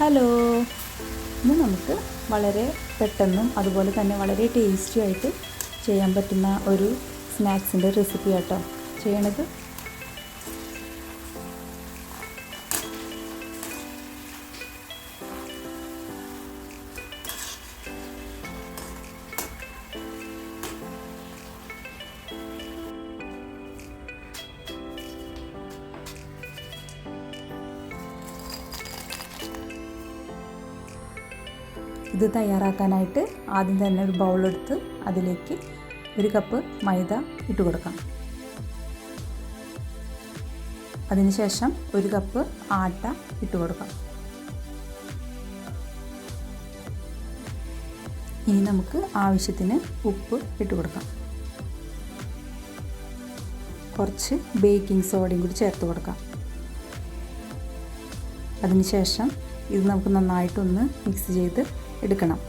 Hello. ഇന്ന് നമുക്ക് വളരെ പെട്ടെന്നും അതുപോലെ തന്നെ വളരെ ടേസ്റ്റി ആയിട്ട് ചെയ്യാൻ പറ്റുന്ന ഒരു സ്നാക്സിന്റെ റെസിപ്പി ആട്ടോ. ചെയ്യണത്? ഇത് തയ്യാറാക്കാനായിട്ട് ആദ്യം തന്നെ ഒരു ബൗളെടുത്ത് അതിലേക്ക് ഒരു കപ്പ് മൈദ ഇട്ട് കൊടുക്കാം. അതിനുശേഷം ഒരു കപ്പ് ആട്ട ഇട്ട് കൊടുക്കാം. ഇനി നമുക്ക് ആവശ്യത്തിന് ഉപ്പ് ഇട്ട് കൊടുക്കാം. കുറച്ച് ബേക്കിംഗ് സോഡയും കൂടി ചേർത്ത് കൊടുക്കാം. അതിനുശേഷം ഇത് നമുക്ക് നന്നായിട്ടൊന്ന് മിക്സ് ചെയ്ത് എടുക്കണം.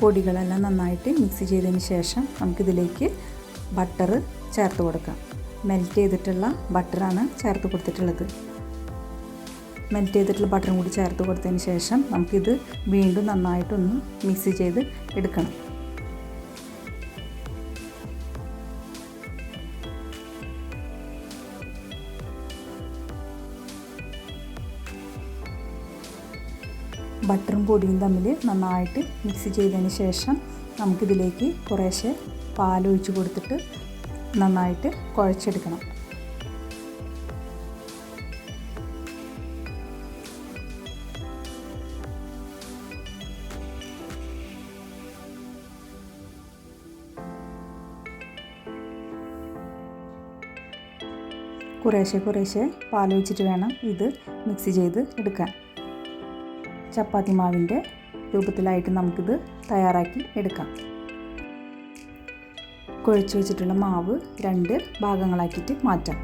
പൊടികളെല്ലാം നന്നായിട്ട് മിക്സ് ചെയ്തതിന് ശേഷം നമുക്കിതിലേക്ക് ബട്ടർ ചേർത്ത് കൊടുക്കാം. മെൽറ്റ് ചെയ്തിട്ടുള്ള ബട്ടറാണ് ചേർത്ത് കൊടുത്തിട്ടുള്ളത്. മെൽറ്റ് ചെയ്തിട്ടുള്ള ബട്ടറും കൂടി ചേർത്ത് കൊടുത്തതിന് ശേഷം നമുക്കിത് വീണ്ടും നന്നായിട്ടൊന്ന് മിക്സ് ചെയ്ത് എടുക്കണം. ബട്ടറും പൊടിയും തമ്മിൽ നന്നായിട്ട് മിക്സ് ചെയ്തതിന് ശേഷം നമുക്കിതിലേക്ക് കുറേശ്ശെ പാലൊഴിച്ച് കൊടുത്തിട്ട് നന്നായിട്ട് കുഴച്ചെടുക്കണം. കുറേശ്ശെ കുറേശ്ശെ പാലൊഴിച്ചിട്ട് വേണം ഇത് മിക്സ് ചെയ്ത് എടുക്കാൻ. ചപ്പാത്തി മാവിന്റെ രൂപത്തിലായിട്ട് നമുക്കിത് തയ്യാറാക്കി എടുക്കാം. കുഴച്ച് വെച്ചിട്ടുള്ള മാവ് രണ്ട് ഭാഗങ്ങളാക്കിയിട്ട് മാറ്റാം.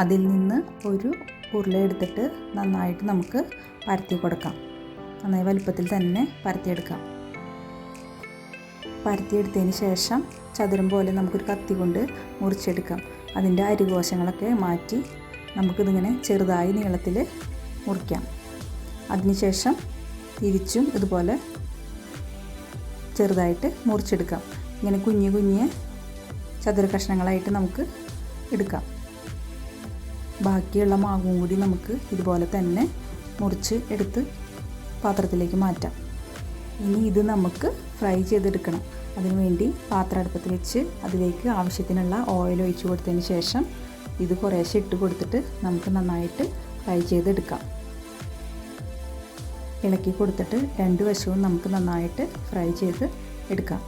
അതിൽ നിന്ന് ഒരു ഉരുള എടുത്തിട്ട് നന്നായിട്ട് നമുക്ക് പരത്തി കൊടുക്കാം. നന്നായി വലുപ്പത്തിൽ തന്നെ പരത്തിയെടുക്കാം. പരത്തിയെടുത്തതിന് ശേഷം ചതുരം പോലെ നമുക്കൊരു കത്തി കൊണ്ട് മുറിച്ചെടുക്കാം. അതിന്റെ അരികോശങ്ങളൊക്കെ മാറ്റി നമുക്കിതിങ്ങനെ ചെറുതായി നീളത്തിൽ മുറിക്കാം. അതിനുശേഷം തിരിച്ചും ഇതുപോലെ ചെറുതായിട്ട് മുറിച്ചെടുക്കാം. ഇങ്ങനെ കുഞ്ഞു കുഞ്ഞ് ചതുര കഷ്ണങ്ങളായിട്ട് നമുക്ക് എടുക്കാം. ബാക്കിയുള്ള മാവും കൂടി നമുക്ക് ഇതുപോലെ തന്നെ മുറിച്ച് എടുത്ത് പാത്രത്തിലേക്ക് മാറ്റാം. ഇനി ഇത് നമുക്ക് ഫ്രൈ ചെയ്തെടുക്കണം. അതിനുവേണ്ടി പാത്രം അടുപ്പത്ത് വെച്ച് അതിലേക്ക് ആവശ്യത്തിനുള്ള ഓയിൽ ഒഴിച്ച് കൊടുത്തതിന് ശേഷം ഇത് കുറേശ്ശെ ഇട്ട് കൊടുത്തിട്ട് നമുക്ക് നന്നായിട്ട് ഫ്രൈ ചെയ്തെടുക്കാം. ഇളക്കി കൊടുത്തിട്ട് രണ്ട് വശവും നമുക്ക് നന്നായിട്ട് ഫ്രൈ ചെയ്ത് എടുക്കാം.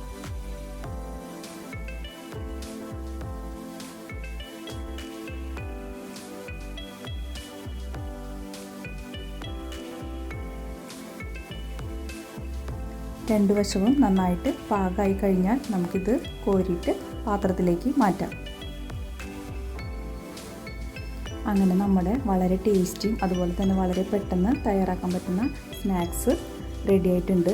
രണ്ട് വശവും നന്നായിട്ട് പാകമായി കഴിഞ്ഞാൽ നമുക്കിത് കോരിയിട്ട് പാത്രത്തിലേക്ക് മാറ്റാം. അങ്ങനെ നമ്മുടെ വളരെ ടേസ്റ്റിയും അതുപോലെ തന്നെ വളരെ പെട്ടെന്ന് തയ്യാറാക്കാൻ പറ്റുന്ന സ്നാക്സ് റെഡി ആയിട്ടുണ്ട്.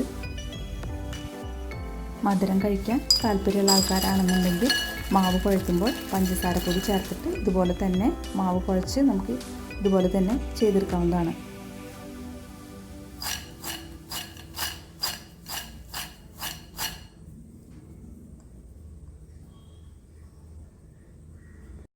മധുരം കഴിക്കാൻ താല്പര്യമുള്ള ആൾക്കാരാണെന്നുണ്ടെങ്കിൽ മാവ് കുഴയ്ക്കുമ്പോൾ പഞ്ചസാര പൊടി ചേർത്തിട്ട് ഇതുപോലെ തന്നെ മാവ് കുഴച്ച് നമുക്ക് ഇതുപോലെ തന്നെ ചെയ്തെടുക്കാവുന്നതാണ്.